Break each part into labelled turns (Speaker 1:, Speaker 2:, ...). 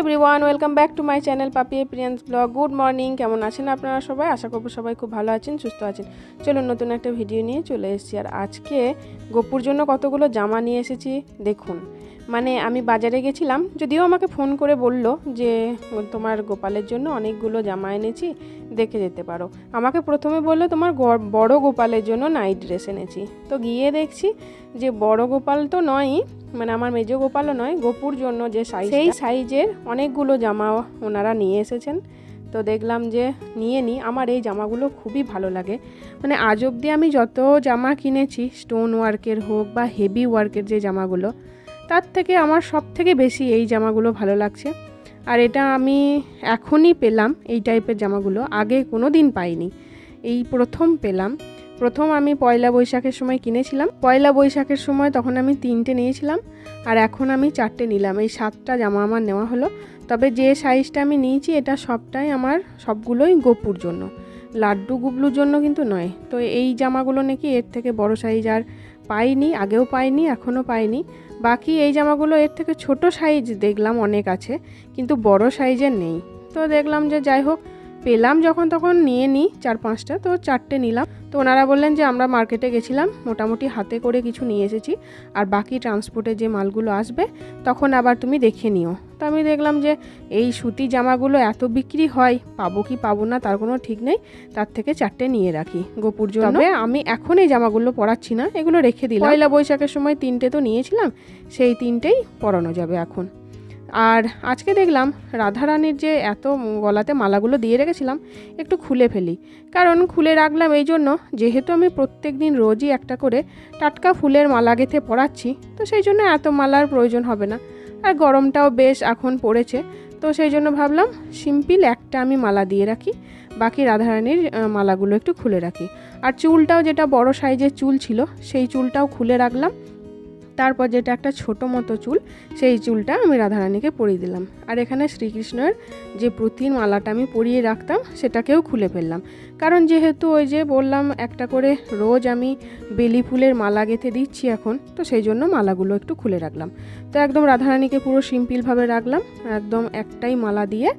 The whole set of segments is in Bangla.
Speaker 1: Everyone welcome back to my channel Papi Priyans blog good morning কেমন আছেন আপনারা সবাই? আশা করব সবাই খুব ভালো আছেন, সুস্থ আছেন। চলুন, নতুন একটা ভিডিও নিয়ে চলে এসেছি। আর আজকে গোপুর জন্য কতগুলো জামা নিয়ে এসেছি, দেখুন। মানে আমি বাজারে গেছিলাম, যদিও আমাকে ফোন করে বলল যে, তোমার গোপালের জন্য অনেকগুলো জামা এনেছি, দেখে যেতে পারো। আমাকে প্রথমে বলল, তোমার বড় গোপালের জন্য নাইট ড্রেস এনেছি। তো গিয়ে দেখছি যে, বড় গোপাল তো নয়ই মানে আমার মেজো গোপালও নয়, গোপুর জন্য যে সাইজ সেই সাইজের অনেকগুলো জামা ওনারা নিয়ে এসেছেন। তো দেখলাম যে, নিয়ে নিই আমার এই জামাগুলো খুবই ভালো লাগে। মানে আজ অবধি আমি যত জামা কিনেছি স্টোন ওয়ার্কের হোক বা হেভি ওয়ার্কের যে জামাগুলো তার থেকে আমার সব থেকে বেশি এই জামাগুলো ভালো লাগছে। আর এটা আমি এখনই পেলাম এই টাইপের জামাগুলো, আগে কোনো দিন পাইনি। এই প্রথম পেলাম। প্রথম আমি পয়লা বৈশাখের সময় কিনেছিলাম। পয়লা বৈশাখের সময় তখন আমি তিনটে নিয়েছিলাম আর এখন আমি চারটে নিলাম। এই সাতটা জামা আমার নেওয়া হলো। তবে যে সাইজটা আমি নিয়েছি এটা সবটাই আমার সবগুলোই গোপুর জন্য। লাড্ডু গুবলুর জন্য কিন্তু নয়। তো এই জামাগুলো নাকি এর থেকে বড় সাইজ আর পাইনি, আগেও পাইনি, এখনও পাইনি। বাকি এই জামাগুলো এর থেকে ছোট সাইজ দেখলাম অনেক আছে, কিন্তু বড় সাইজের নেই। তো দেখলাম যে যাই হোক, পেলাম যখন তখন নিয়ে নিই চার পাঁচটা, তো চারটে নিলাম। তো ওনারা বললেন যে আমরা মার্কেটে গেছিলাম মোটামুটি হাতে করে কিছু নিয়ে এসেছি আর বাকি ট্রান্সপোর্টে যে মালগুলো আসবে তখন আবার তুমি দেখে নিও। তো আমি দেখলাম যে এই সুতি জামাগুলো এত বিক্রি হয় পাবো কি পাবো না তার কোনো ঠিক নেই তার থেকে চারটে নিয়ে রাখি গোপুর জন্য। আমি এখন এই জামাগুলো পরাচ্ছি না এগুলো রেখে দিলাম। পয়লা বৈশাখের সময় তিনটে তো নিয়েছিলাম সেই তিনটেই পরানো যাবে এখন। আর আজকে দেখলাম রাধারানীর যে এত গলাতে মালাগুলো দিয়ে রেখেছিলাম, একটু খুলে ফেলি। কারণ খুলে রাখলাম এই জন্য, যেহেতু আমি প্রত্যেক দিন রোজই একটা করে টাটকা ফুলের মালা গেঁথে পরাচ্ছি, তো সেই জন্য এত মালার প্রয়োজন হবে না। আর গরমটাও বেশ এখন পড়েছে, তো সেই জন্য ভাবলাম সিম্পল একটা আমি মালা দিয়ে রাখি, বাকি রাধারানীর মালাগুলো একটু খুলে রাখি। আর চুলটাও যেটা বড় সাইজের চুল ছিল, সেই চুলটাও খুলে রাখলাম তারপর যেটা একটা ছোট মতো চুল, সেই চুলটা আমি রাধারানীকে পরিয়ে দিলাম। আর এখানে শ্রীকৃষ্ণের যে প্রতির মালাটা আমি পরিয়ে রাখতাম, সেটাকেও খুলে ফেললাম। কারণ যেহেতু ওই যে বললাম, একটা করে রোজ আমি বেলি ফুলের মালা গেঁথে দিচ্ছি এখন, তো সেই জন্য মালাগুলো একটু খুলে রাখলাম। তো একদম রাধারানীকে পুরো সিম্পিলভাবে রাখলাম, একদম একটাই মালা দিয়ে,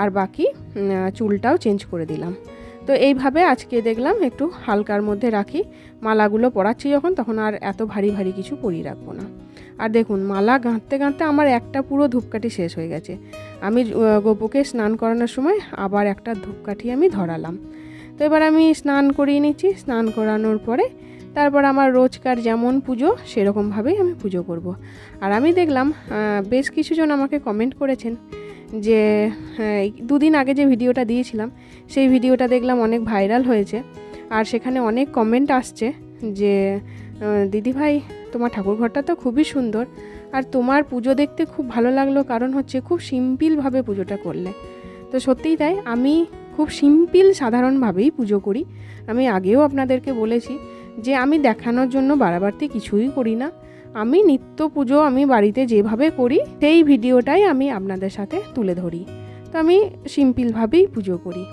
Speaker 1: আর বাকি চুলটাও চেঞ্জ করে দিলাম। তো এইভাবে আজকে দেখলাম একটু হালকার মধ্যে রাখি। মালাগুলো পরাচ্ছি যখন, তখন আর এত ভারী ভারী কিছু পরিয়ে রাখব না। আর দেখুন, মালা গাঁথতে গাঁথতে আমার একটা পুরো ধূপকাঠি শেষ হয়ে গেছে। আমি গোপুকে স্নান করানোর সময় আবার একটা ধূপকাঠি আমি ধরালাম। তো এবার আমি স্নান করিয়ে নিচ্ছি। স্নান করানোর পরে তারপর আমার রোজকার যেমন পুজো, সেরকমভাবেই আমি পুজো করব। আর আমি দেখলাম বেশ কিছুজন আমাকে কমেন্ট করেছেন। যে হ্যাঁ, দুদিন আগে যে ভিডিওটা দিয়েছিলাম সেই ভিডিওটা দেখলাম অনেক ভাইরাল হয়েছে। আর সেখানে অনেক কমেন্ট আসছে যে আহ, দিদি ভাই তোমার ঠাকুরঘরটা তো খুবই সুন্দর। আর তোমার পুজো দেখতে খুব ভালো লাগল কারণ হচ্ছে খুব সিম্পলভাবে পুজোটা করলে। তো সত্যিই তাই আমি খুব সিম্পল সাধারণভাবেই পুজো করি। আমি আগেও আপনাদেরকে বলেছি যে আমি দেখানোর জন্য বাড়াবাড়তি কিছুই করি না। আমি নিত্য পুজো আমি বাড়িতে যেভাবে করি, সেই ভিডিওটাই আমি আপনাদের সাথে তুলে ধরি। তো আমি সিম্পলভাবেই পুজো করি।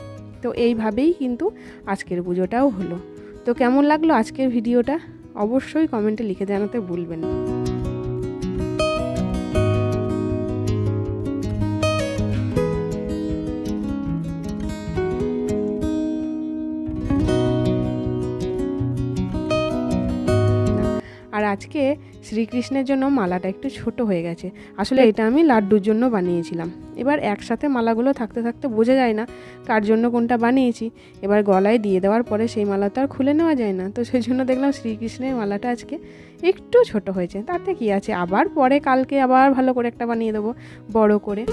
Speaker 1: তো এইভাবেই কিন্তু আজকের পুজোটাও হলো। তো কেমন লাগল আজকের ভিডিওটা? অবশ্যই কমেন্টে লিখে জানাতে ভুলবেন। আর আজকে শ্রীকৃষ্ণের জন্য মালাটা একটু ছোট হয়ে গেছে। আসলে এটা আমি লাড্ডুর জন্য বানিয়েছিলাম। এবার একসাথে মালাগুলো থাকতে থাকতে বোঝা যায় না কার জন্য কোনটা বানিয়েছি। এবার গলায় দিয়ে দেওয়ার পরে সেই মালা তো আর খুলে নেওয়া যায় না। তো সেই জন্য দেখলাম শ্রীকৃষ্ণের মালাটা আজকে একটু ছোট হয়েছে। তাতে কি আছে? আবার পরে কালকে আবার ভালো করে একটা বানিয়ে দেবো। বড় করে।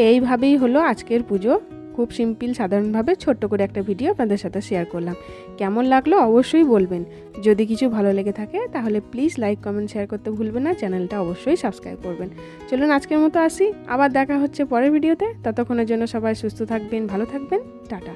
Speaker 1: এইভাবেই হলো আজকের পুজো। খুব সিম্পল, সাধারণভাবে ছোট্ট করে একটা ভিডিও আপনাদের সাথে শেয়ার করলাম। কেমন লাগল অবশ্যই বলবেন। যদি কিছু ভালো লেগে থাকে, তাহলে প্লিজ লাইক, কমেন্ট, শেয়ার করতে ভুলবেন না। চ্যানেলটা অবশ্যই সাবস্ক্রাইব করবেন। চলুন আজকের মতো আসি। আবার দেখা হচ্ছে পরের ভিডিওতে। ততক্ষণের জন্য সবাই সুস্থ থাকবেন, ভালো থাকবেন। টাটা।